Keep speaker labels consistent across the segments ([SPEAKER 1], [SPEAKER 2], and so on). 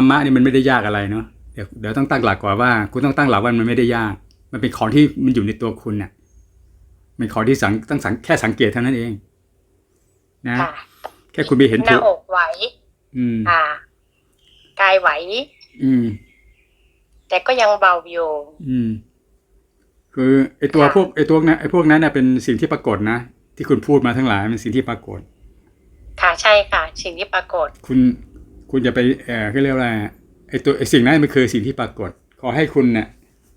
[SPEAKER 1] รรมะนี่มันไม่ได้ยากอะไรเนาะเดี๋ยวเดี๋ยวต้องตั้งหลักก่อนว่า คุณต้องตั้งหลักว่ามันไม่ได้ยาก มันเป็นของที่มันอยู่ในตัวคุณน่ะมันของที่สังต้องสังแค่สังเกตเท่านั้นเอง นะ
[SPEAKER 2] ค่ะ
[SPEAKER 1] แค่คุณไปเห็น
[SPEAKER 2] หน้า
[SPEAKER 1] ถูก
[SPEAKER 2] อกไหว
[SPEAKER 1] อืม
[SPEAKER 2] ค่ะกายไหว
[SPEAKER 1] อืม
[SPEAKER 2] แต่ก็ยังเบาอยู่
[SPEAKER 1] อืม คือไอตัว
[SPEAKER 2] ค่ะ
[SPEAKER 1] พวกไอตัวนั้นไอพวกนั้นน่ะเป็นสิ่งที่ปรากฏนะที่คุณพูดมาทั้งหลายเป็นสิ่งที่ปรากฏ
[SPEAKER 2] ค่ะใช่ค่ะ สิ่งที่ปรากฏ
[SPEAKER 1] คุณ คุณจะไปเออเขาเรียกว่าอะไรอะไอตัวไอสิ่งนั้นมันคือสิ่งที่ปรากฏ ขอให้คุณเนี่ย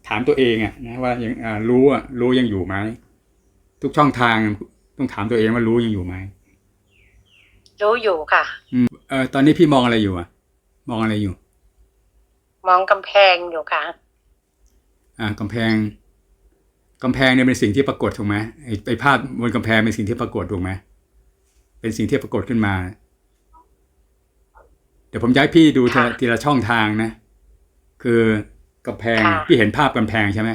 [SPEAKER 1] ถามตัวเองอะนะว่ายังอ่ารู้อะรู้ยังอยู่ไหมทุกช่องทางต้องถามตัวเองว่ารู้ยังอยู่ไหม
[SPEAKER 2] รู้อยู่ค่ะ
[SPEAKER 1] อืมเออตอนนี้พี่มองอะไรอยู่อะมองอะไรอยู่
[SPEAKER 2] มองกำแพงอยู่ค่ะ
[SPEAKER 1] อ่ากำแพงกำแพงเนี่ยเป็นสิ่งที่ปรากฏถูกไหมไอไอภาพบนกำแพงเป็นสิ่งที่ปรากฏถูกไหมเป็นสิ่งที่ปรากฏขึ้นมาเดี๋ยวผมจะให้พี่ดูทีละ
[SPEAKER 2] ค่ะ
[SPEAKER 1] ทีละช่องทางนะ คือกำแพง
[SPEAKER 2] ค่ะ
[SPEAKER 1] พี่เห็นภาพกำแพงใช่ไหม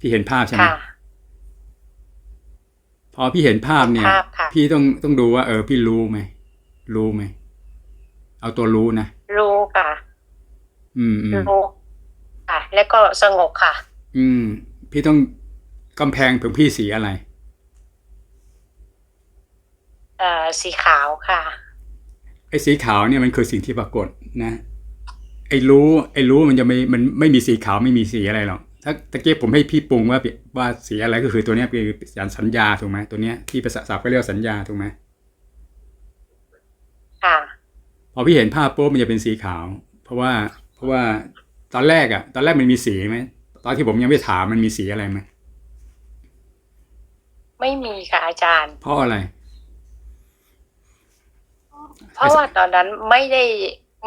[SPEAKER 1] พี่เห็นภาพใช่ไหม
[SPEAKER 2] ค่ะ
[SPEAKER 1] พอพี่เห็นภาพเนี่ย
[SPEAKER 2] ภาพค่ะ
[SPEAKER 1] พี่ต้องต้องดูว่า เออ พี่รู้ไหมรู้ไหมเอาตัวรู้นะ
[SPEAKER 2] รู้ค่ะ
[SPEAKER 1] อืมอืม
[SPEAKER 2] รู้ค่ะ แล้วก็สงบค่ะ
[SPEAKER 1] อืม พี่ต้องกำแพงของพี่สีอะไร
[SPEAKER 2] เอ่อสีขาวค่ะ
[SPEAKER 1] ไอ้สีขาวเนี่ยมันคือสิ่งที่ปรากฏนะไอ้รู้ไอ้รู้มันจะไม่มันไม่มีสีขาวไม่มีสีอะไรหรอกถ้าตะเกียบผมให้พี่ปรุงว่าว่าสีอะไรก็คือตัวเนี้ยคือสัญญาถูกไหมตัวเนี้ยที่ภาษาศัพท์ก็เรียกว่าสัญญาถูกไหม
[SPEAKER 2] ค่ะ
[SPEAKER 1] พอพี่เห็นภาพปุ๊บมันจะเป็นสีขาว เพราะว่าเพราะว่าตอนแรกอะตอนแรกมันมีสีไหมตอนที่ผมยังไม่ถามมันมีสีอะไรไหม
[SPEAKER 2] ไม่มีค่ะอาจารย์
[SPEAKER 1] เพราะอะไร
[SPEAKER 2] เพราะว่าตอนนั้นไม่ได้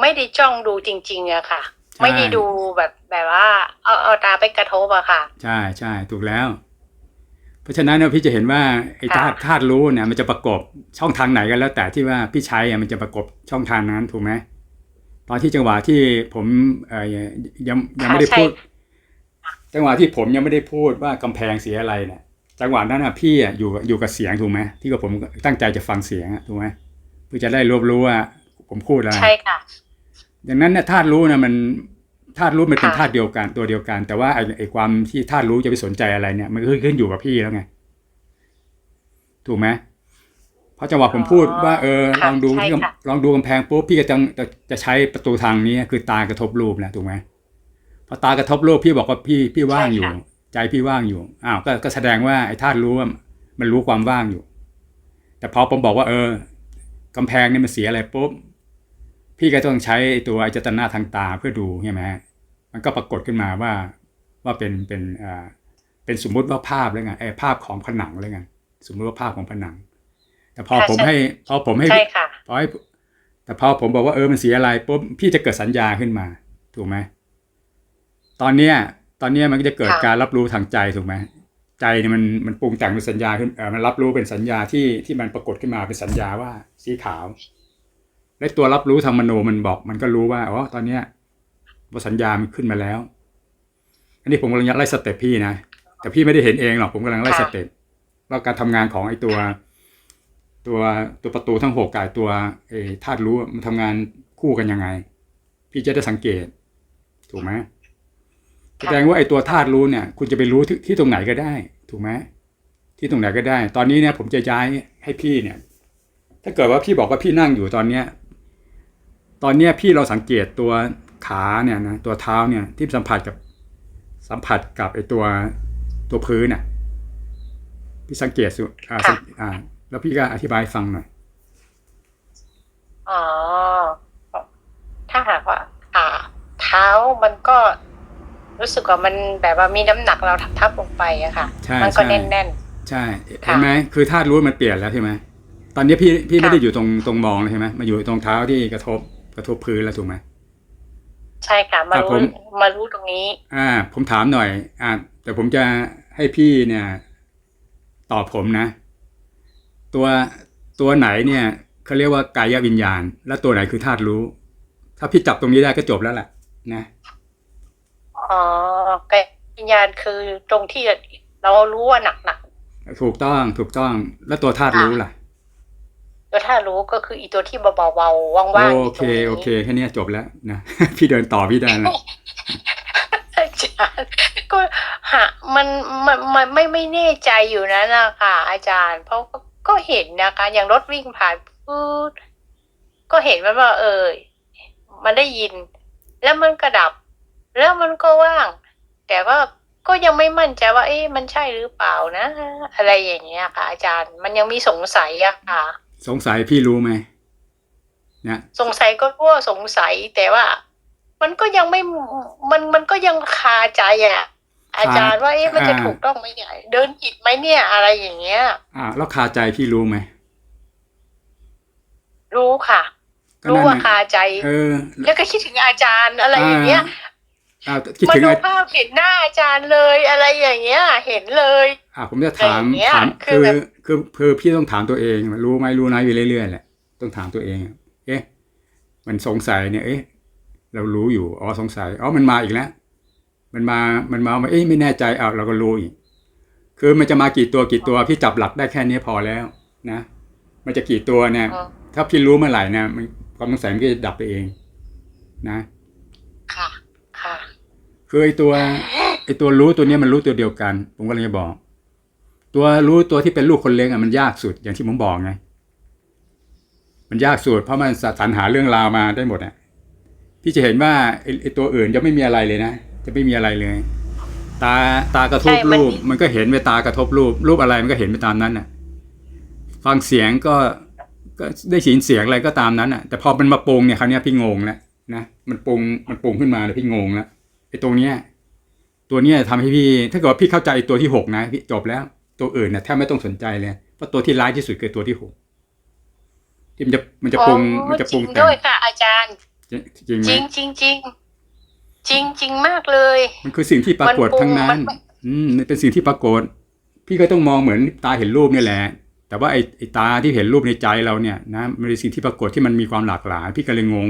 [SPEAKER 2] ไม่ได้จ้องดูจริงๆอะค่ะ
[SPEAKER 1] ใช่
[SPEAKER 2] ไม่ได้ดูแบบแบบว่า เอาเอาตาไปกระทบอะค่ะ
[SPEAKER 1] ใช่ใช่ถูกแล้ว เพราะฉะนั้นเนี่ยพี่จะเห็นว่าไอ้ธาตุ
[SPEAKER 2] ค่ะ
[SPEAKER 1] ธาตุรู้เนี่ย มันจะประกบช่องทางไหนกันแล้ว แต่ที่ว่าพี่ใช้อะมันจะประกบช่องทางนั้นถูกไหมตอนที่จังหวะที่ผมเอ่อยังยังไม่ได้พูด จังหวะที่ผมยังไม่ได้พูดว่ากำแพงเสียอะไรเนี่ยจังหวะนั้นอะพี่อะอยู่กับอยู่กับเสียงถูกไหมที่กับผมตั้งใจจะฟังเสียงอะถูกไหม เพื่อจะได้รวบรู้ว่า ผมพูดอะไร
[SPEAKER 2] ใช่ค่ะ
[SPEAKER 1] ดังนั้นเนี่ยธาตุรู้นะมันธาตุรู้มันเป็น
[SPEAKER 2] ค่ะ
[SPEAKER 1] ธาตุเดียวกันตัวเดียวกัน แต่ว่าไอ้ไอ้ความที่ธาตุรู้จะไปสนใจอะไรเนี่ยมันก็ขึ้นอยู่กับพี่แล้วไงถูกไหมเพราะจังหวะผมพูดว่าเออล
[SPEAKER 2] ค่ะ
[SPEAKER 1] องดู
[SPEAKER 2] ใช่
[SPEAKER 1] ที่
[SPEAKER 2] ค่ะ
[SPEAKER 1] ลองดูกำแพงปุ๊บพี่ก็จะจะจะใช้ประตูทางนี้คือตากระทบรูปนะถูกไหมพอตากระทบรูปพี่บอกว่าพี่พี่ว่างอยู่ ใจพี่ว่างอยู่อ้าวก็ก็แสดงว่าไอ้ธาตุรู้ว่ามันรู้ความว่างอยู่ แต่พอผมบอกว่าเออ กำแพงเนี่ยมันเสียอะไรปุ๊บพี่ก็ต้องใช้ไอ้ตัวไอจตนาทางตาเพื่อดูใช่ไหมฮะมันก็ปรากฏขึ้นมาว่าว่าเป็นเป็นอ่าเป็นสมมุติว่าภาพแล้วไงไอ้ภาพของผนังแล้วไงสมมุติว่าภาพของผนัง แต่พอ
[SPEAKER 2] ค่ะ
[SPEAKER 1] ผม
[SPEAKER 2] ใช่
[SPEAKER 1] ให้พอผมให้
[SPEAKER 2] ใช่ค่ะ
[SPEAKER 1] พอให้แต่พอผมบอกว่าเออมันเสียอะไรปุ๊บพี่จะเกิดสัญญาขึ้นมา ถูกไหมตอนเนี้ยตอนเนี้ยมันก็จะเกิด
[SPEAKER 2] ค่ะ
[SPEAKER 1] การรับรู้ทางใจถูกไหม ใจเนี่ยมันมันปรุงแต่งเป็นสัญญาขึ้นเออมันรับรู้เป็นสัญญาที่ที่มันปรากฏขึ้นมาเป็นสัญญาว่าสีขาว และตัวรับรู้ทางมโนมันบอก มันก็รู้ว่าอ๋อตอนเนี้ยว่าสัญญามันขึ้นมาแล้ว อันนี้ผมกำลังไล่สเต็ปพี่นะแต่พี่ไม่ได้เห็นเองหรอกผมกำลังไล่ส
[SPEAKER 2] ค่ะ
[SPEAKER 1] เต็ปว่าการทำงานของไอ้ตัว ตัวตัวประตูทั้งหกกับไอ้ตัวเออธาตุรู้อะมันทำงานคู่กันยังไง พี่จะได้สังเกต ถูกไหม แสดงว่าไอ้ตัวธาตุรู้เนี่ย คุณจะไปรู้ที่ที่ตรงไหนก็ได้ ถูกไหมที่ตรงไหนก็ได้ ตอนนี้เนี่ย ผมจะย้ายให้พี่เนี่ย ถ้าเกิดว่าพี่บอกว่าพี่นั่งอยู่ตอนเนี้ย ตอนเนี้ยพี่เราสังเกตตัวขาเนี่ยนะตัวเท้าเนี่ยที่สัมผัสกับสัมผัสกับไอ้ตัวตัวพื้นน่ะพี่สังเกตสุอ่า
[SPEAKER 2] ค่ะ
[SPEAKER 1] สังอ่า แล้วพี่ก็อธิบายให้ฟังหน่อย
[SPEAKER 2] อ๋อถ้าหากว่า อ่า เท้ามันก็ รู้สึกว่ามันแบบว่ามีน้ำหนักเราทับลงไปอะค่ะ
[SPEAKER 1] ใช่
[SPEAKER 2] มัก็
[SPEAKER 1] ใช่
[SPEAKER 2] แน่น
[SPEAKER 1] ใช่
[SPEAKER 2] ค่ะ
[SPEAKER 1] เห็นไหมคือธาตุรู้มันเปลี่ยนแล้วใช่ไหมตอนนี้พี่พี่ไม่
[SPEAKER 2] ค่ะ
[SPEAKER 1] ได้อยู่ตรงตรงมองเลยใช่ไหมมาอยู่ตรงเท้าที่กระทบกระทบพื้นแล้วถูกไหม
[SPEAKER 2] ๆใช่ค่ะมา
[SPEAKER 1] ครับ
[SPEAKER 2] รู้
[SPEAKER 1] ผม
[SPEAKER 2] มารู้ตรงนี้
[SPEAKER 1] อ่า ผมถามหน่อย อ่าแต่ผมจะให้พี่เนี่ย ตอบผมนะ ตัวตัวไหนเนี่ยเขาเรียกว่ากายวิญญาณ แล้วตัวไหนคือธาตุรู้ ถ้าพี่จับตรงนี้ได้ก็จบแล้วแหละนะ
[SPEAKER 2] อ๋อกายวิญญาณคือตรงที่เรารู้ว่าหนักหนัก
[SPEAKER 1] ถูกต้องถูกต้องแล้วตัวธาตุรู้ล่ะ
[SPEAKER 2] ๆตัวถ้ารู้ก็คืออีตัวที่เบาๆว่างๆ
[SPEAKER 1] โอ
[SPEAKER 2] อยู่
[SPEAKER 1] เค
[SPEAKER 2] ตรงนี้
[SPEAKER 1] โอเคแค่เนี้ยจบแล้วนะพี่เดินต่อพี่ได้แล้ว
[SPEAKER 2] อาจารย์ก็หามันมันมันไม่ไม่แน่ใจอยู่นะนะคะอาจารย์ เพราะก็ก็เห็นนะคะ อย่างรถวิ่งผ่านปื๊ดก็เห็นมันว่า เออมันได้ยิน แล้วมันกระดับ แล้วมันก็ว่าง แต่ว่าก็ยังไม่มั่นใจว่า เอ๊ะมันใช่หรือเปล่านะ อะไรอย่างเงี้ยค่ะ อาจารย์มันยังมีสงสัยอะค่ะ
[SPEAKER 1] สงสัยพี่รู้ไหมนะ
[SPEAKER 2] สงสัยก็รู้ว่าสงสัยแต่ว่า มันก็ยังไม่มันมันก็ยังคาใจอะอาจารย์ว่าเอ๊ะมันจะถูกต้องไหมเนี่ยเดินผิดไหมเนี่ย อะไรอย่างเงี้ย
[SPEAKER 1] อ่าแล้วคาใจพี่รู้ไหม
[SPEAKER 2] รู้ค่ะ
[SPEAKER 1] ก็
[SPEAKER 2] รู้
[SPEAKER 1] นั่น
[SPEAKER 2] ว่า
[SPEAKER 1] น่ะ
[SPEAKER 2] คาใจ
[SPEAKER 1] เออ
[SPEAKER 2] แล้วก็คิดถึงอาจารย์อะไรอย่างเงี้ย
[SPEAKER 1] อ่าคิด
[SPEAKER 2] มา
[SPEAKER 1] ถึง
[SPEAKER 2] ดู
[SPEAKER 1] อา
[SPEAKER 2] ภาพเห็นหน้าอาจารย์เลยอะไรอย่างเงี้ย เห็นเลย
[SPEAKER 1] อ่าผมจะถาม
[SPEAKER 2] อะไรอย่างเงี้ย
[SPEAKER 1] ถาม
[SPEAKER 2] คื
[SPEAKER 1] คืออ
[SPEAKER 2] แบบ
[SPEAKER 1] คือคือพี่ต้องถามตัวเองว่ารู้ไหมรู้นะอยู่เรื่อยๆแหละต้องถามตัวเอง เอ๊ะ มันสงสัยเนี่ย เอ๊ะ เรารู้อยู่อ๋อสงสัยอ๋อมันมาอีกแล้วมันมามันมาเอ๊ะไม่แน่ใจอ้าวเราก็รู้อีกคือมันจะมากี่ตัวกี่ตัวพี่จับหลักได้แค่นี้พอแล้วนะ มันจะกี่ตัวเนี่ย
[SPEAKER 2] อืม
[SPEAKER 1] ถ้าพี่รู้เมื่อไหร่นะมันความสงสัยมันก็จะดับไปเอง นะ
[SPEAKER 2] ค่ะค่ะ
[SPEAKER 1] คือไอตัวไอตัวรู้ตัวเนี้ยมันรู้ตัวเดียวกัน ผมก็เลยจะบอก ตัวรู้ตัวที่เป็นลูกคนเล็กอะมันยากสุดอย่างที่ผมบอกไง มันยากสุดเพราะมันสรรหาเรื่องราวมาได้หมดอะพี่จะเห็นว่าไอไอตัวอื่นจะไม่มีอะไรเลยนะ จะไม่มีอะไรเลย ตาตากระทบ
[SPEAKER 2] ใช่มัน
[SPEAKER 1] รูป มันก็เห็นไปตากระทบรูป รูปอะไรมันก็เห็นไปตามนั้นน่ะ ฟังเสียงก็ก็ได้ยินเสียงอะไรก็ตามนั้นอะ แต่พอมันมาปรุงเนี่ยคราวเนี้ยพี่งงแล้วนะมันปรุงมันปรุงขึ้นมาเลยพี่งงแล้ว ไอ้ตรงเนี้ยตัวเนี้ยทำให้พี่ ถ้าเกิดว่าพี่เข้าใจไอ้ตัวที่หกนะพี่จบแล้วตัวอื่นเนี่ยแทบไม่ต้องสนใจเลยเพราะตัวที่ร้ายที่สุดคือตัวที่หกที่มันจะมันจะปรุง
[SPEAKER 2] อ๋อ
[SPEAKER 1] มันจะปรุง
[SPEAKER 2] จริง
[SPEAKER 1] แต่ง
[SPEAKER 2] ด้วยค่ะ อาจารย์
[SPEAKER 1] จริงไหม
[SPEAKER 2] จริงจริงจริงจริงจริงมากเลย
[SPEAKER 1] มันคือสิ่งที่ปรากฏ
[SPEAKER 2] มันปรุง
[SPEAKER 1] ทั้งนั้
[SPEAKER 2] มันนไม่
[SPEAKER 1] อืมมันเป็นสิ่งที่ปรากฏ พี่ก็ต้องมองเหมือนตาเห็นรูปนี่แหละ แต่ว่าไอ้ไอ้ตาที่เห็นรูปในใจเราเนี่ยนะมันเป็นสิ่งที่ปรากฏที่มันมีความหลากหลาย พี่ก็เลยงง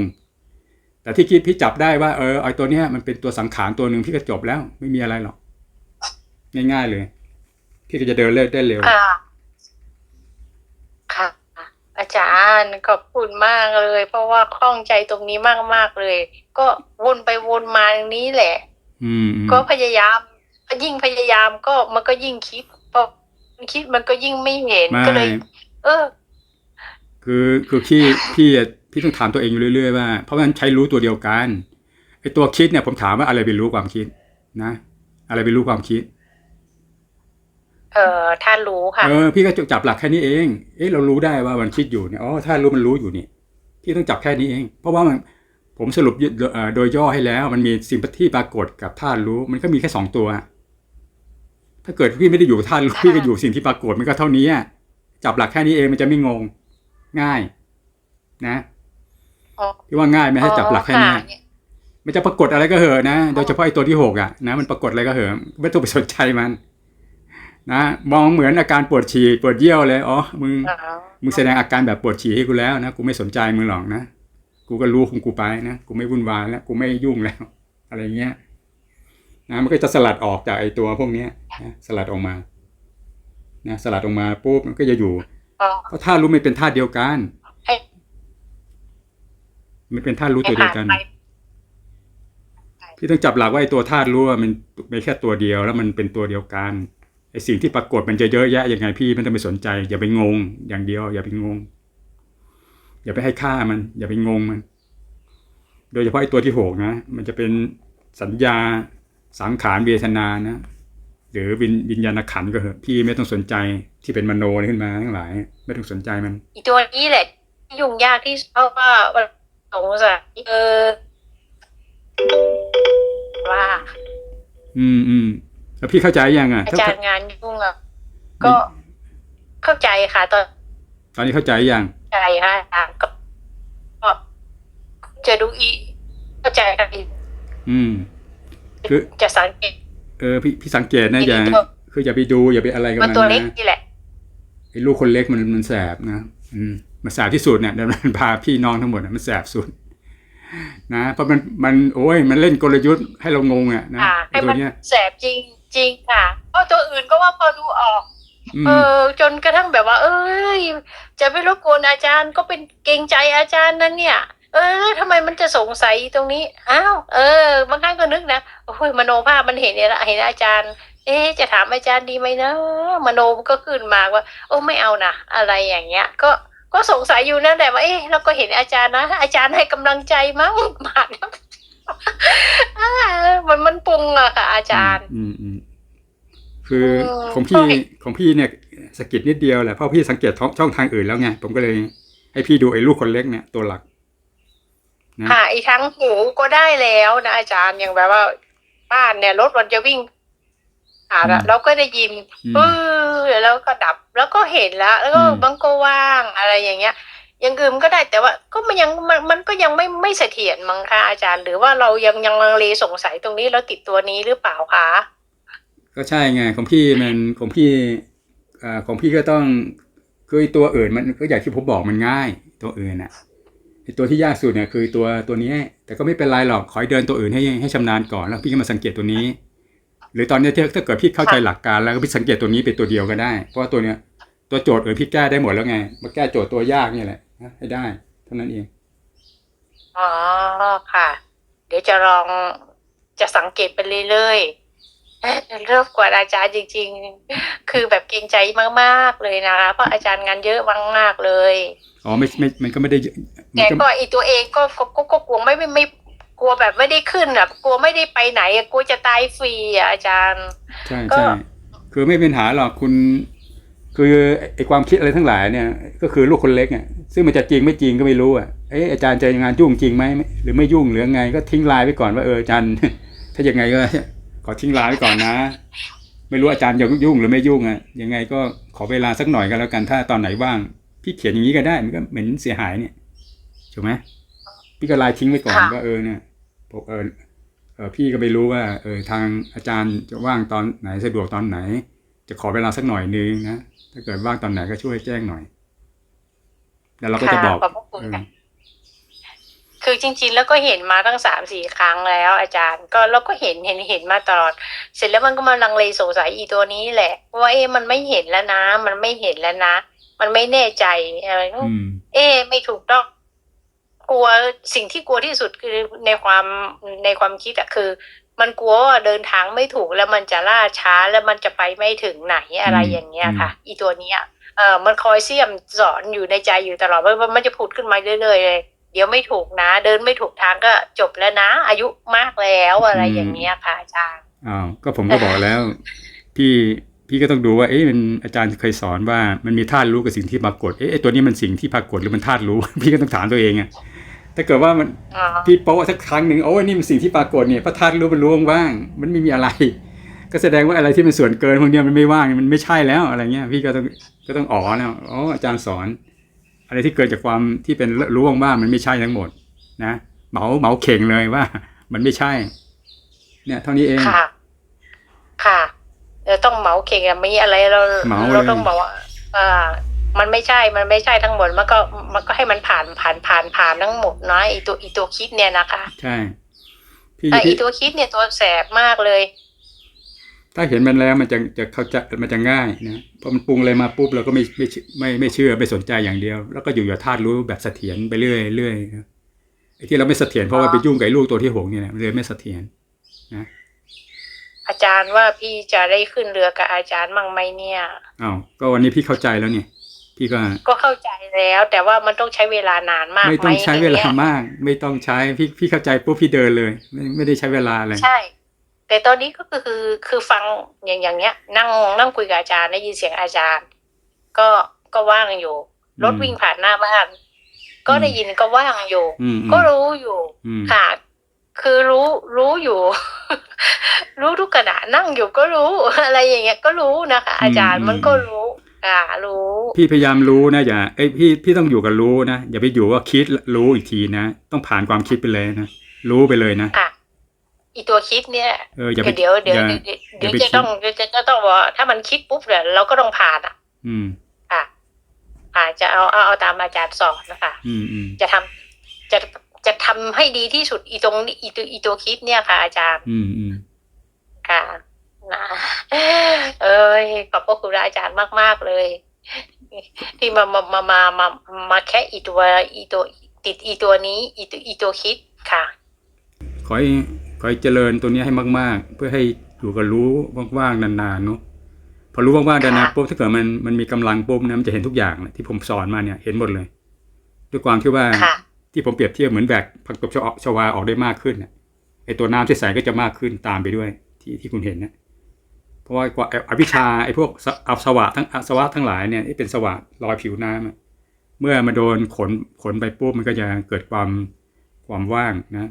[SPEAKER 1] แต่ที่คิดพี่จับได้ว่าเออไอ้ตัวเนี้ยมันเป็นตัวสังขารตัวหนึ่งพี่ก็จบแล้ว ไม่มีอะไรหรอก ง่ายๆเลย พี่ก็จะเดินเล่นได้เร็ว
[SPEAKER 2] ค่ะค่ะ อาจารย์ขอบคุณมากเลย เพราะว่าคล่องใจตรงนี้มากๆเลย ก็วนไปวนมาตรงนี้แหละ
[SPEAKER 1] อืมอืม
[SPEAKER 2] ก็พยายาม ยิ่งพยายามก็มันก็ยิ่งคิดพอมันคิดมันก็ยิ่งไม่เห็น
[SPEAKER 1] ไม่
[SPEAKER 2] ก็เลย เออ
[SPEAKER 1] คือคือพี่พี่ พี่ต้องถามตัวเองอยู่เรื่อยๆว่าเพราะมันใช้รู้ตัวเดียวกันไอ้ตัวคิดเนี่ยผมถามว่าอะไรไปรู้ความคิดนะ อะไรไปรู้ความคิด
[SPEAKER 2] เออท่านรู้ค่ะ
[SPEAKER 1] เออพี่ก็จับหลักแค่นี้เอง เอ๊ะเรารู้ได้ว่ามันคิดอยู่เนี่ยอ๋อถ้ารู้มันรู้อยู่นี่พี่ต้องจับแค่นี้เอง เพราะว่ามันผมสรุปเอ่อโดยย่อให้แล้วมันมีสิ่งที่ปรากฏกับธาตุรู้ มันก็มีแค่สองตัว ถ้าเกิดพี่ไม่ได้อยู่กับธาตุรู้
[SPEAKER 2] ค่ะ
[SPEAKER 1] พี่ก็อยู่สิ่งที่ปรากฏมันก็เท่านี้อะจับหลักแค่นี้เองมันจะไม่งง ง่าย นะ
[SPEAKER 2] อ๋อ
[SPEAKER 1] พี่ว่าง่ายไหมให้จับหลักแค่นี้
[SPEAKER 2] ค่ะ
[SPEAKER 1] มันจะปรากฏอะไรก็เหอะนะ โดยเฉพาะไอ้ตัวที่หกอะนะมันปรากฏอะไรก็เหอะไม่ต้องไปสนใจมัน นะมองเหมือนอาการปวดฉี่ปวดเยี่ยวเลยอ๋อมึง
[SPEAKER 2] อ๋อ
[SPEAKER 1] มึงแสดงอาการแบบปวดฉี่ให้กูแล้วนะกูไม่สนใจมึงหรอกนะกูก็รู้ของกูไปนะกูไม่วุ่นวายแล้วกูไม่ยุ่งแล้ว อะไรเงี้ยนะมันก็จะสลัดออกจากไอ้ตัวพวกเนี้ยนะสลัดออกมานะสลัดออกมาปุ๊บมันก็จะอยู่
[SPEAKER 2] อ๋อ
[SPEAKER 1] เพราะธาตุรู้ไม่เป็นธาตุเดียวกัน
[SPEAKER 2] ให้
[SPEAKER 1] มันเป็นธาตุรู้ตัวเดียวกัน
[SPEAKER 2] ให้ผ่าไป
[SPEAKER 1] พี่ต้องจับหลักว่าไอ้ตัวธาตุรู้ว่ามันเป็นแค่ตัวเดียว แล้วมันเป็นตัวเดียวกันไอ้สิ่งที่ปรากฏมันจะเยอะแยะยังไงพี่ไม่ต้องไปสนใจ อย่าไปงง อย่างเดียว อย่าไปงง อย่าไปให้ค่ามัน อย่าไปงงมัน โดยเฉพาะไอ้ตัวที่หกนะมันจะเป็นสัญญาสังขารเวทนานะหรือวิญวิญญาณขันธ์ก็เหอะพี่ไม่ต้องสนใจที่เป็นมโนขึ้นมาทั้งหลาย ไม่ต้องสนใจมัน
[SPEAKER 2] อีตัวนี้แหละที่ยุ่งยากที่สุดเพราะว่ามัน สงสัยเออว่า
[SPEAKER 1] อืมอืมแล้วพี่เข้าใจยังอะ
[SPEAKER 2] อา
[SPEAKER 1] ถ้า
[SPEAKER 2] จารย์งานยุ่งอะก็เข้าใจค่ะ ตอน
[SPEAKER 1] ตอนนี้เข้าใจยัง
[SPEAKER 2] ใจค่ะอาจารย์ก็ก็จะดูอีเข้าใจค่ะอี
[SPEAKER 1] อืม คือ
[SPEAKER 2] จะสังเกต
[SPEAKER 1] เออ พี่พี่สังเกตนะ
[SPEAKER 2] อีก
[SPEAKER 1] อย่า
[SPEAKER 2] ตัว
[SPEAKER 1] คืออย่าไปดูอย่าไปอะไรกับ
[SPEAKER 2] มัน
[SPEAKER 1] มัน
[SPEAKER 2] ตัวเล็ก
[SPEAKER 1] นะ
[SPEAKER 2] นี่แหละ
[SPEAKER 1] ไอ้ลูกคนเล็กมันมันแสบนะอื มมันแสบที่สุดเนี่ยเดี๋ยวมันพาพี่น้องทั้งหมดอะมันแสบสุด นะเพราะมันมันโอ้ยมันเล่นกลยุทธ์ให้เรางงอะนะ
[SPEAKER 2] ค่ะ
[SPEAKER 1] ไอ้
[SPEAKER 2] ให้
[SPEAKER 1] ตั
[SPEAKER 2] มั
[SPEAKER 1] วนเนี้ย
[SPEAKER 2] แสบจริงจริงค่ะเพราะตัวอื่นก็ว่าพอดูออก
[SPEAKER 1] อืม
[SPEAKER 2] เออจนกระทั่งแบบว่า เอ้ย จะไปรบกวนอาจารย์ก็เป็นเกรงใจอาจารย์นั่นเนี่ย เออทำไมมันจะสงสัยตรงนี้อ้าวเออบางครั้งก็นึกนะโอ้ยมโนภาพมันเห็นเนี่ยเห็นอาจารย์ เอ๊ะจะถามอาจารย์ดีไหมนะมโนมันก็ขึ้นมาว่า โอ้ไม่เอานะอะไรอย่างเงี้ย ก็ก็สงสัยอยู่นั่นแหละว่าเอ๊ะเราก็เห็นอาจารย์นะอาจารย์ให้กำลังใจมั้งมาแล้วอ่ามันมันปรุงอะค่ะ อาจารย์
[SPEAKER 1] อืมอืมคือ
[SPEAKER 2] เออ
[SPEAKER 1] ของ
[SPEAKER 2] ก็
[SPEAKER 1] พี่
[SPEAKER 2] เห็น
[SPEAKER 1] ของพี่เนี่ยสะกิดนิดเดียวแหละเพราะพี่สังเกตช่องช่องทางอื่นแล้วไงผมก็เลย ให้พี่ดูไอ้ลูกคนเล็กเนี่ยตัวหลักนะ
[SPEAKER 2] ค่ะอีกทั้งหูก็ได้แล้วนะอาจารย์อย่างแบบว่า บ้านเนี่ยรถมันจะวิ่ง ผ่านอะเราก็ได้ยิน
[SPEAKER 1] อืม
[SPEAKER 2] เออแล้วก็ดับแล้วก็เห็นแล้ว แล้วก็
[SPEAKER 1] อืม
[SPEAKER 2] บางก็ว่างอะไรอย่างเงี้ยอยังอื่นก็ได้แต่ว่าก็มันยังมันมันก็ยังไม่ไม่เสถียรมั้งคะอาจารย์ หรือว่าเรายังยังลังเลสงสัยตรงนี้แล้วติดตัวนี้หรือเปล่าคะ
[SPEAKER 1] ก็ใช่ไงของพี่มันของพี่อ่าของพี่ก็ต้องคือไอ้ตัวอื่นมันก็อย่างที่ผมบอกมันง่าย ตัวอื่นน่ะไอ้ตัวที่ยากสุดเนี่ยคือตัวตัวนี้ แต่ก็ไม่เป็นไรหรอกขอให้เดินตัวอื่นให้ให้ชำนาญก่อนแล้วพี่ก็มาสังเกตตัวนี้ หรือตอนเนี้ยที่ถ้าเกิดพี่เข้าใจหลักการแล้วก็พี่สังเกตตัวนี้เป็นตัวเดียวก็ได้ เพราะว่าตัวเนี้ยตัวโจทย์อื่นพี่แก้ได้หมดแล้วไง มาแก้โจทย์ตัวยากเนี่ยแหละนะให้ได้เท่านั้นเอง
[SPEAKER 2] อ๋อค่ะ เดี๋ยวจะลองจะสังเกตไปเรื่อยๆเอ๊ะเริ่มกว่าอาจารย์จริง ๆ คือแบบเกรงใจมากๆเลยนะคะเพราะอาจารย์งานเยอะมากๆเลย
[SPEAKER 1] อ๋อไม่ไม่มันก็ไม่ได้เยอะมัน
[SPEAKER 2] แต่
[SPEAKER 1] ก็
[SPEAKER 2] ก็อีตัวเองก็ก็ก็ก็กลัวไม่ไม่ไม่ กลัวแบบไม่ได้ขึ้นอะ กลัวไม่ได้ไปไหนอะกลัวจะตายฟรีอะอาจารย์
[SPEAKER 1] ใช่
[SPEAKER 2] ก็
[SPEAKER 1] ใช่คือไม่เป็นปัญหาหรอกคุณคือไอความคิดอะไรทั้งหลายเนี่ย ก็คือลูกคนเล็กอะซึ่งมันจะจริงไม่จริงก็ไม่รู้อะเอ๊ะอาจารย์จะงานยุ่งจริงไหมหรือไม่ยุ่งหรือไง ก็ทิ้งไลน์ไว้ก่อนว่าเอออาจารย์ ถ้ายังไงก็ขอทิ้งไลน์ไว้ก่อนนะ ไม่รู้อาจารย์จะยุ่งหรือไม่ยุ่งอะยังไงก็ขอเวลาสักหน่อยก็แล้วกันถ้าตอนไหนว่าง พี่เขียนอย่างนี้ก็ได้มันก็เหม็นเสียหายเนี่ยถูกไหมพี่ก็ไลน์ทิ้งไว้ก่อน
[SPEAKER 2] ค่ะ
[SPEAKER 1] ว่าเออเนี่ย บอกเออเออพี่ก็ไม่รู้ว่าเออทางอาจารย์จะว่างตอนไหนสะดวกตอนไหน จะขอเวลาสักหน่อยนึงนะถ้าเกิดว่างตอนไหนก็ช่วยแจ้งหน่อย แล้วเราก็จะบอก
[SPEAKER 2] ขอบพระคุณ
[SPEAKER 1] เออ
[SPEAKER 2] ค่ะคือจริง ๆ แล้วก็เห็นมาตั้งสามสี่ครั้งแล้ว อาจารย์ก็เราก็เห็นเห็นเห็นมาตลอด เสร็จแล้วมันก็มาลังเลสงสัยอีตัวนี้แหละ ว่าเอ๊ะมันไม่เห็นแล้วนะ มันไม่เห็นแล้วนะ มันไม่แน่ใจอะไร
[SPEAKER 1] อืม
[SPEAKER 2] เอ๊ะไม่ถูกต้อง กลัวสิ่งที่กลัวที่สุดคือในความในความคิดอะคือ มันกลัวว่าเดินทางไม่ถูกแล้วมันจะล่าช้าแล้วมันจะไปไม่ถึงไหนอะไร
[SPEAKER 1] อืม
[SPEAKER 2] อย่างเงี้ยค่ะ อีตัวเนี้ยเออมันคอยเสี่ยมสอนอยู่ในใจอยู่ตลอดว่ามันจะพูดขึ้นมาเรื่อยๆเลยเดี๋ยวไม่ถูกนะ เดินไม่ถูกทางก็จบแล้วนะ อายุมากแล้วอะไรอย่างเงี้ยค่ะอาจารย์
[SPEAKER 1] อ้าวก็ผมก็บอกแล้ว พี่พี่ก็ต้องดูว่าเอ๊ะมันอาจารย์เคยสอนว่ามันมีธาตุรู้กับสิ่งที่ปรากฏเอ๊ะไอ้ตัวนี้มันสิ่งที่ปรากฏหรือมันธาตุรู้ พี่ก็ต้องถามตัวเองอะ ถ้าเกิดว่ามัน
[SPEAKER 2] อ๋อ
[SPEAKER 1] พี่โป๊ะสักครั้งหนึ่งโอ้ยนี่มันสิ่งที่ปรากฏเนี่ยพระธาตุรู้มันรู้ว่างๆมันไม่มีอะไร ก็แสดงว่าอะไรที่เป็นส่วนเกินพวกเนี้ยมันไม่ว่างมันไม่ใช่แล้วอะไรเงี้ย พี่ก็ต้องก็ต้องอ๋อแล้วอ๋ออาจารย์สอน อะไรที่เกิดจากความที่เป็นรู้ว่างๆมันไม่ใช่ทั้งหมด นะเหมาเหมาเข่งเลยว่า มันไม่ใช่ เนี่ยเท่านี้เอง
[SPEAKER 2] ค่ะ ค่ะเราต้องเหมาเข่งอะมีอะไรเรา
[SPEAKER 1] เหมาเลย
[SPEAKER 2] เราต้องบอกว่าอ่า มันไม่ใช่ มันไม่ใช่ทั้งหมด มันก็ มันก็ให้มันผ่านผ่านผ่านผ่านทั้งหมดเนาะอีตัวอีตัวคิดเนี่ยนะคะ
[SPEAKER 1] ใช่พี่
[SPEAKER 2] อะอี
[SPEAKER 1] พี่
[SPEAKER 2] ตัวคิดเนี่ยตัวแสบมากเลย
[SPEAKER 1] ถ้าเห็นมันแล้วมันจะจะเข้าใจมันจะง่ายนะพอมันปรุงอะไรมาปุ๊บเราก็ไม่ไม่ไม่ไม่เชื่อไม่สนใจอย่างเดียว แล้วก็อยู่กับธาตุรู้แบบเสถียรไปเรื่อยเรื่อยนะไอ้ที่เราไม่เสถียรเพราะว่า
[SPEAKER 2] อ๋อ
[SPEAKER 1] ไปยุ่งกับไอ้ลูกตัวที่หกเนี่ยแหละมันเลยไม่เสถียร
[SPEAKER 2] อาจารย์ว่าพี่จะได้ขึ้นเรือกับอาจารย์มั่งไหมเนี่ย
[SPEAKER 1] อ้าวก็วันนี้พี่เข้าใจแล้วเนี่ย พี่ก็
[SPEAKER 2] ก็เข้าใจแล้ว แต่ว่ามันต้องใช้เวลานานมาก
[SPEAKER 1] ไม่ต้อง
[SPEAKER 2] ห
[SPEAKER 1] ใช้เวลา
[SPEAKER 2] นี่ย
[SPEAKER 1] มาก ไม่ต้องใช้พี่พี่เข้าใจปุ๊บพี่เดินเลย ไม่ไม่ได้ใช้เวลาเลย
[SPEAKER 2] ใช่ แต่ตอนนี้ก็คือคือฟังอย่างอย่างเนี้ย นั่งนั่งคุยกับอาจารย์ได้ยินเสียงอาจารย์ ก็ก็ว่างอยู่ รถ
[SPEAKER 1] อืม
[SPEAKER 2] วิ่งผ่านหน้าบ้าน ก็
[SPEAKER 1] อืม
[SPEAKER 2] ได้ยินก็ว่างอยู่
[SPEAKER 1] อืมอืม
[SPEAKER 2] ก็รู้อยู่
[SPEAKER 1] อืม
[SPEAKER 2] ค่ะคือรู้รู้อยู่ รู้ทุกขณะนั่งอยู่ก็รู้อะไรอย่างเงี้ย ก็รู้นะคะ อาจารย์มันก็รู้ อ่ารู้
[SPEAKER 1] พี่พยายามรู้นะอย่าเอ้ยพี่พี่ต้องอยู่กับรู้นะอย่าไปอยู่ว่าคิดรู้อีกทีนะต้องผ่านความคิดไปเลยนะรู้ไปเลยนะ
[SPEAKER 2] ค่ะ อีตัวคิดเนี่ย
[SPEAKER 1] เอออย่าไป
[SPEAKER 2] เดี๋ยวเดี๋ยว
[SPEAKER 1] อย่า
[SPEAKER 2] เดี๋ยวเดี๋ยว
[SPEAKER 1] อย่าไป
[SPEAKER 2] จะต้องจะจะต้องบอกว่าถ้ามันคิดปุ๊บเนี่ยเราก็ต้องผ่านอะ
[SPEAKER 1] อืม
[SPEAKER 2] ค่ะอ่าจะเอาเอาเอาตามอาจารย์สอนนะคะ
[SPEAKER 1] อืมอืม
[SPEAKER 2] จะทำจะจะทำให้ดีที่สุดอีตรงอีตัวอีตัวคิดเนี่ยค่ะ อาจารย์
[SPEAKER 1] อืมอืม
[SPEAKER 2] ค่ะอื นะเอ้ยขอบพระคุณอาจารย์มาก ๆ เลย ที่มามามามามามาแค่อีตัวอีตัวติดอีตัวนี้อีตัวอีตัวคิดค่ะ
[SPEAKER 1] ขอให้ขอให้เจริญตัวนี้ให้มาก ๆ เพื่อให้อยู่กับรู้ว่างๆนานๆเนาะพอรู้ว่างๆนาน
[SPEAKER 2] ค่ะ
[SPEAKER 1] ๆปุ๊บถ้าเกิดมันมันมีกำลังปุ๊บนะมันจะเห็นทุกอย่างนะที่ผมสอนมาเนี่ยเห็นหมดเลย ด้วยความที่ว่า
[SPEAKER 2] ค่ะ
[SPEAKER 1] ที่ผมเปรียบเทียบเหมือนแบกผักตบชวาชวาออกได้มากขึ้นน่ะไอตัวน้ำที่ใสก็จะมากขึ้นตามไปด้วยที่ที่คุณเห็นนะเพ ราะว่ากว่าอวิชชาไอพวกสอาสวะทั้งอาสวะทั้งหลายเนี่ยที่เป็นสวะลอยผิวน้ำอะเมื่อมาโดนขนขนไปปุ๊บมันก็จะเกิดความความว่างนะ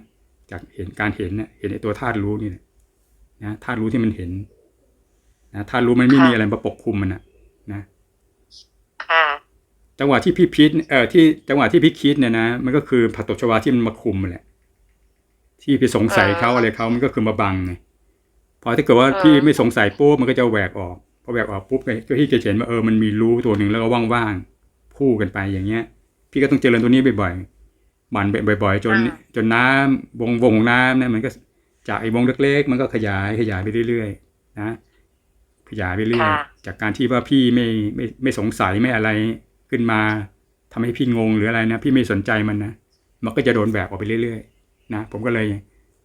[SPEAKER 1] จากเห็นการเห็นนะเห็นไอตัวธาตุรู้นี่แหละนะธาตุรู้ที่มันเห็นนะธาตุรู้มันไม่
[SPEAKER 2] ค่ะ
[SPEAKER 1] มีอะไรมาปกคลุมมันนะนะ
[SPEAKER 2] ค่ะ
[SPEAKER 1] จังหวะที่พี่พิษเอ่อที่จังหวะที่พี่คิดเนี่ยนะมันก็คือผักตบชวาที่มันมาคุมมันแหละ ที่ไปสงสัยเขาอะไรเขามันก็คือมาบังไง พอถ้าเกิดว่า
[SPEAKER 2] อ่า
[SPEAKER 1] พี่ไม่สงสัยปุ๊บมันก็จะแหวกออกพอแหวกออกปุ๊บก็พี่จะเห็นว่าเออมันมีรู้ตัวหนึ่งแล้วก็ว่างๆคู่กันไปอย่างเงี้ย พี่ก็ต้องเจริญตัวนี้บ่อยๆหมันบ่อย ๆ จนจนน้ำวงวงของน้ำเนี่ยมันก็จากไอ้วงเล็กๆ มันก็ขยายขยายไปเรื่อยๆนะขยายไปเรื่อย
[SPEAKER 2] ค่ะ
[SPEAKER 1] จากการที่ว่าพี่ไม่ไม่ไม่สงสัยไม่อะไรขึ้นมาทำให้พี่งงหรืออะไรนะ พี่ไม่สนใจมันนะมันก็จะโดนแบกออกไปเรื่อยๆนะผมก็เลย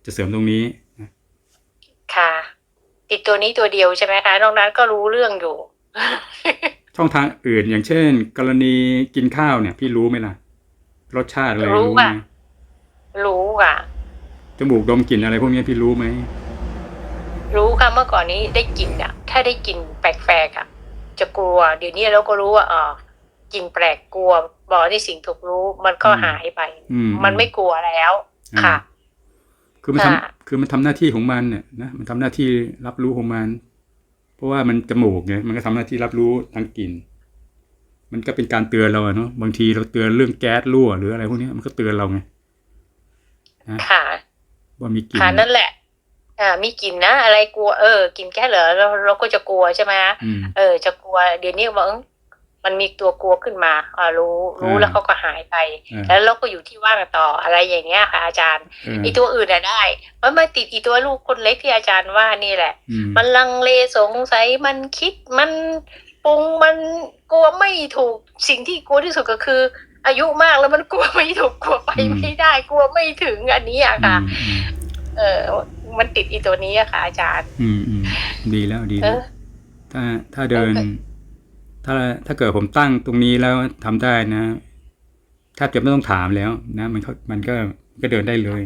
[SPEAKER 1] จะเสริมตรงนี้นะ
[SPEAKER 2] ค่ะ ติดตัวนี้ตัวเดียวใช่ไหมคะนอกนั้นก็รู้เรื่องอยู่
[SPEAKER 1] ช่องทางอื่นอย่างเช่น กรณีกินข้าวเนี่ย พี่รู้ไหมล่ะ รสชาติอะไร
[SPEAKER 2] รู้
[SPEAKER 1] รู้ไหม
[SPEAKER 2] ค่ะรู้ค่ะ
[SPEAKER 1] จมูกดมกลิ่นอะไรพวกนี้พี่รู้ไหม
[SPEAKER 2] รู้ค่ะเมื่อก่อนนี้ได้กลิ่นอะถ้าได้กลิ่นแปลกๆอะจะกลัว เดี๋ยวนี้เราก็รู้ว่าอ๋อกลิ่นแปลกกลัวบอกที่สิ่งถูกรู้ มันก็หายไป
[SPEAKER 1] อืม
[SPEAKER 2] มันไม่กลัวแล้ว
[SPEAKER 1] อ่า
[SPEAKER 2] ค่ะ
[SPEAKER 1] คือมันท
[SPEAKER 2] ค่ะำ
[SPEAKER 1] คือมันทำหน้าที่ของมันเนี่ยนะมันทำหน้าที่รับรู้ของมัน เพราะว่ามันจมูกไงมันก็ทำหน้าที่รับรู้ทางกลิ่น มันก็เป็นการเตือนเราอะเนาะบางทีเราเตือนเรื่องแก๊สรั่วหรืออะไรพวกนี้มันก็เตือนเราไง
[SPEAKER 2] ค่ะ
[SPEAKER 1] ว่ามีกลิ่น
[SPEAKER 2] ค่ะนั่นแหละ อ่า มีกลิ่นนะ อะไรกลัว เออ กลิ่นแค่เหรอเราเราก็จะกลัวใช่ไหม
[SPEAKER 1] อืม
[SPEAKER 2] เออ จะกลัว เดี๋ยวนี้บอกเอ้ย มันมีตัวกลัวขึ้นมาอ่ารู้รู้
[SPEAKER 1] อ่า
[SPEAKER 2] แล้วเขาก็หายไป
[SPEAKER 1] เออ
[SPEAKER 2] แล้วเราก็อยู่ที่ว่างต่ออะไรอย่างเงี้ยค่ะ อาจารย์
[SPEAKER 1] เออ
[SPEAKER 2] อีตัวอื่นอะได้มันมาติดอีตัวลูกคนเล็กที่อาจารย์ว่านี่แหละ
[SPEAKER 1] อืม
[SPEAKER 2] มันลังเลสงสัยมันคิดมันปรุงมันกลัวไม่ถูกสิ่งที่กลัวที่สุดก็คือ อายุมากแล้วมันกลัวไม่ถูกกลัวไปไม่ได้กลัวไม่ถึงอันนี้อะค่ะ
[SPEAKER 1] อืม
[SPEAKER 2] เออมันติดอีตัวนี้อะค่ะ อาจารย์
[SPEAKER 1] อืมอืมดีแล้วดี
[SPEAKER 2] เอ
[SPEAKER 1] แล้ว
[SPEAKER 2] อ
[SPEAKER 1] ถ้าถ้าเดิน
[SPEAKER 2] เออ
[SPEAKER 1] ถ้าถ้าเกิดผมตั้งตรงนี้แล้วทำได้นะแทบจะไม่ต้องถามแล้วนะมันก็มันก็ก็เดินได้เลย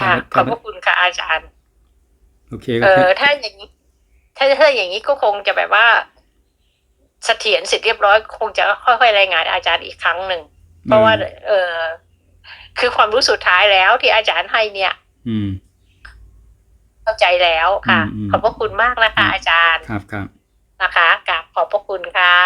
[SPEAKER 1] ถ้า
[SPEAKER 2] ค่ะขอ
[SPEAKER 1] ถ้า
[SPEAKER 2] บพระคุณค่ะอาจารย์
[SPEAKER 1] โอเค
[SPEAKER 2] เอ
[SPEAKER 1] ก็แค่
[SPEAKER 2] อถ้าอย่างนี้ ถ้าถ้าอย่างนี้ก็คงจะแบบว่าเสถียรเสร็จเรียบร้อย คงจะค่อยๆรายงานอาจารย์อีกครั้งหนึ่งเพราะว่า เออคือความรู้สุดท้ายแล้วที่อาจารย์ให้เนี่ย
[SPEAKER 1] อืม
[SPEAKER 2] เข้าใจแล้วค่ะ
[SPEAKER 1] อืมอืม
[SPEAKER 2] ขอบพระคุณมากนะคะอาจารย์
[SPEAKER 1] ครับครับ
[SPEAKER 2] นะคะกราบขอบพระคุณค่ะ